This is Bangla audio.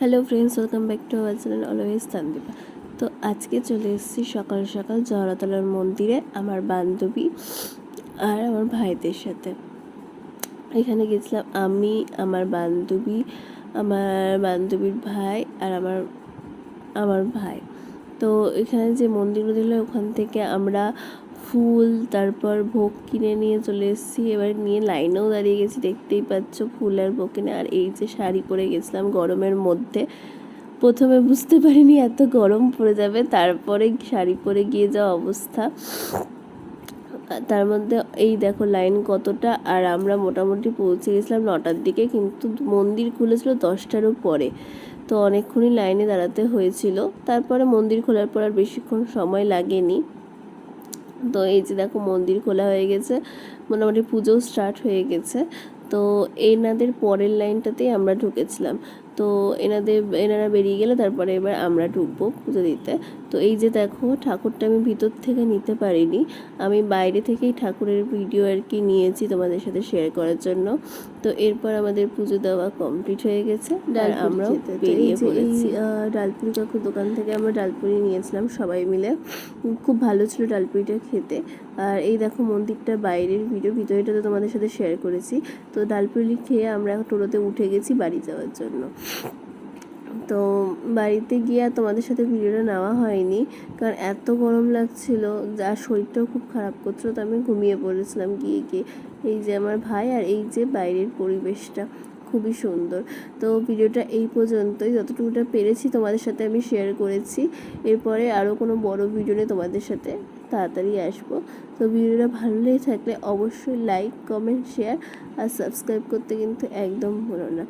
Hello friends welcome back to our channel always Tandeepa তো আজকে চলে এসেছি সকাল সকাল জহরতলার মন্দিরে আমার বান্ধবী আর আমার ভাইদের সাথে। এখানে গেছিলাম আমি, আমার বান্ধবী, আমার বান্ধবীর ভাই আর আমার আমার ভাই। তো এখানে যে মন্দিরগুলো ওখান থেকে আমরা ফুল, তারপর ভোগ কিনে নিয়ে চলে এসেছি। এবার নিয়ে লাইনেও দাঁড়িয়ে গেছি। দেখতেই পাচ্ছ ফুল আর ভোগ কিনে। আর এই যে শাড়ি পরে গেছিলাম গরমের মধ্যে। প্রথমে বুঝতে পারিনি এত গরম পড়ে যাবে, তারপরে শাড়ি পরে গিয়ে যাওয়া অবস্থা। তার মধ্যে এই দেখো লাইন কতটা। আর আমরা মোটামুটি পৌঁছে গেছিলাম নটার দিকে, কিন্তু মন্দির খুলেছিল দশটারও পরে তো অনেকক্ষণই লাইনে দাঁড়াতে হয়েছিল। তারপরে মন্দির খোলার পর আর বেশিক্ষণ সময় লাগেনি। তো এই যে দেখো মন্দির খোলা হয়ে গেছে, মোটামুটি পুজো স্টার্ট হয়ে গেছে। তো এনাদের পরের লাইনটাতেই আমরা ঢুকেছিলাম। তো এনাদের এনারা বেরিয়ে গেলে তারপরে এবার আমরা ঢুকবো পুজো দিতে। তো এই যে দেখো ঠাকুরটা আমি ভিতর থেকে নিতে পারিনি। আমি বাইরে থেকেই ঠাকুরের ভিডিও আর কি নিয়েছি তোমাদের সাথে শেয়ার করার জন্য। তো এরপর আমাদের পুজো দেওয়া কমপ্লিট হয়ে গেছে। আর আমরাও বেরিয়ে পড়েছি। ডালপুরি কাকুর দোকান থেকে আমরা ডালপুরি নিয়েছিলাম সবাই মিলে খুব ভালো ছিল ডালপুরিটা খেতে। আর এই দেখো মন্দিরটার বাইরের ভিডিও ভিতরেটা তো তোমাদের সাথে শেয়ার করেছি। তো ডালপুরি খেয়ে আমরা টোটোতে উঠে গেছি বাড়ি যাওয়ার জন্য। তো বাড়িতে গিয়ে আর তোমাদের সাথে ভিডিওটা নেওয়া হয়নি, কারণ এত গরম লাগছিল আর শরীরটাও খুব খারাপ করছিল, তো আমি ঘুমিয়ে পড়েছিলাম গিয়ে গিয়ে। এই যে আমার ভাই আর এই যে বাইরের পরিবেশটা, খুবই সুন্দর। তো ভিডিওটা এই পর্যন্তই যতটুকুটা পেরেছি তোমাদের সাথে আমি শেয়ার করেছি। এরপরে আরও কোনো বড় ভিডিও নিয়ে তোমাদের সাথে তাড়াতাড়ি আসব। তো ভিডিওটা ভালো লেগে থাকলে অবশ্যই লাইক কমেন্ট শেয়ার আর সাবস্ক্রাইব করতে কিন্তু একদম ভুলো না।